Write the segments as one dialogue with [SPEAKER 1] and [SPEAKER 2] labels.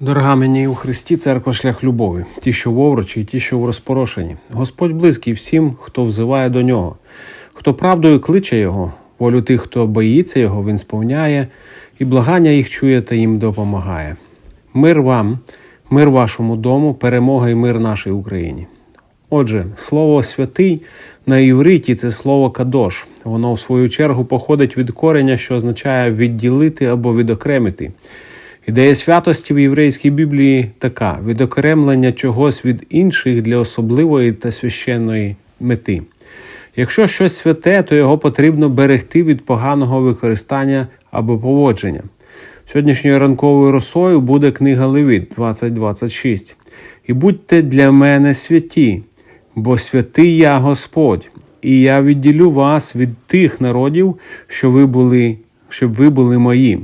[SPEAKER 1] Дорога мені у Христі, церква шлях любові, ті, що в і ті, що в розпорошенні. Господь близький всім, хто взиває до нього, хто правдою кличе Його, волю тих, хто боїться Його, Він сповняє, і благання їх чує та їм допомагає. Мир вам, мир вашому дому, перемога і мир нашій Україні. Отже, слово святий на івриті це слово кадош. Воно в свою чергу походить від кореня, що означає відділити або відокремити. Ідея святості в єврейській Біблії така: відокремлення чогось від інших для особливої та священної мети. Якщо щось святе, то його потрібно берегти від поганого використання або поводження. Сьогоднішньою ранковою росою буде книга Левіт 2026. І будьте для мене святі, бо святий я Господь, і я відділю вас від тих народів, що ви були, щоб ви були мої.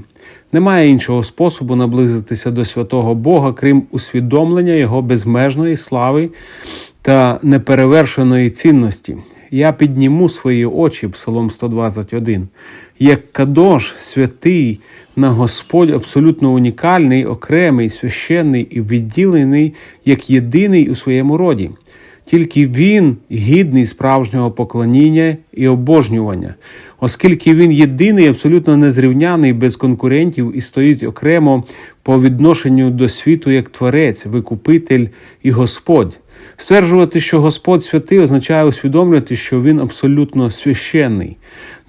[SPEAKER 1] Немає іншого способу наблизитися до святого Бога, крім усвідомлення Його безмежної слави та неперевершеної цінності. Я підніму свої очі, Псалом 121, як Кадош, святий на Господь, абсолютно унікальний, окремий, священний і відділений як єдиний у своєму роді. Тільки він гідний справжнього поклоніння і обожнювання, оскільки він єдиний, абсолютно незрівняний, без конкурентів і стоїть окремо по відношенню до світу як творець, викупитель і Господь. Стверджувати, що Господь святий, означає усвідомлювати, що він абсолютно священний.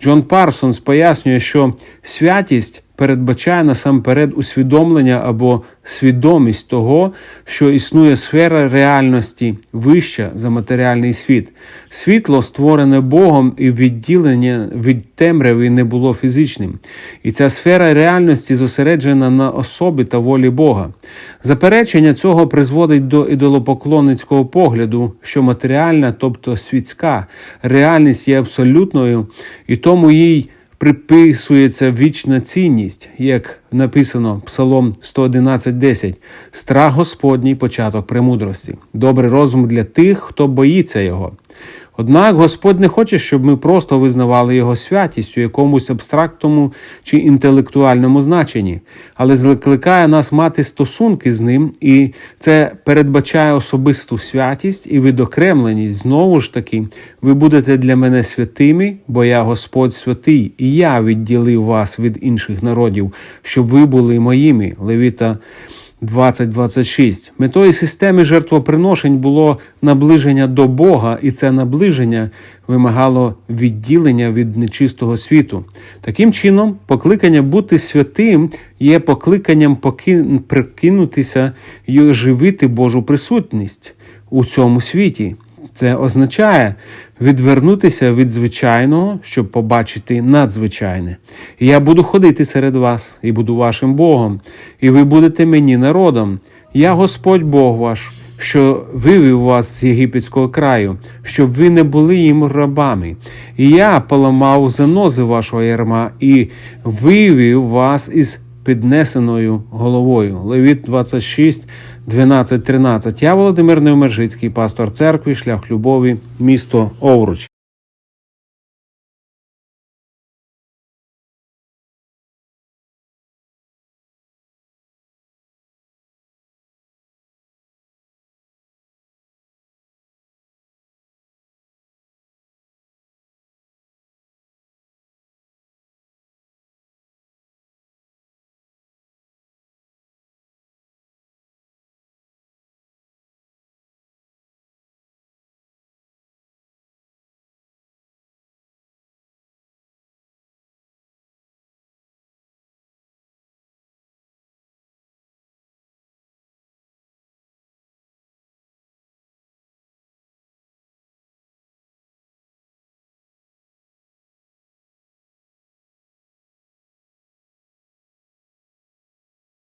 [SPEAKER 1] Джон Парсонс пояснює, що святість передбачає насамперед усвідомлення або свідомість того, що існує сфера реальності вища за матеріальний світ. Світло, створене Богом, і відділення від темряви не було фізичним. І ця сфера реальності зосереджена на особі та волі Бога. Заперечення цього призводить до ідолопоклонницького погляду, що матеріальна, тобто світська реальність є абсолютною, і тому їй приписується вічна цінність, як написано Псалом 111.10. Страх Господній початок премудрості, добрий розум для тих, хто боїться його. Однак Господь не хоче, щоб ми просто визнавали його святість у якомусь абстрактному чи інтелектуальному значенні, але закликає нас мати стосунки з ним, і це передбачає особисту святість і відокремленість. Знову ж таки, ви будете для мене святими, бо я Господь святий, і я відділив вас від інших народів, щоб ви були моїми. Левіта 2026. Метою системи жертвоприношень було наближення до Бога, і це наближення вимагало відділення від нечистого світу. Таким чином, покликання бути святим є покликанням прикинутися і оживити Божу присутність у цьому світі. Це означає відвернутися від звичайного, щоб побачити надзвичайне. І я буду ходити серед вас, і буду вашим Богом, і ви будете мені народом. Я Господь Бог ваш, що вивів вас з єгипетського краю, щоб ви не були їм рабами. І я поламав занози вашого ярма і вивів вас із піднесеною головою. Левіт 26, 12, 13. Я Володимир Невмержицький, пастор церкви, шлях любові, місто Овруч.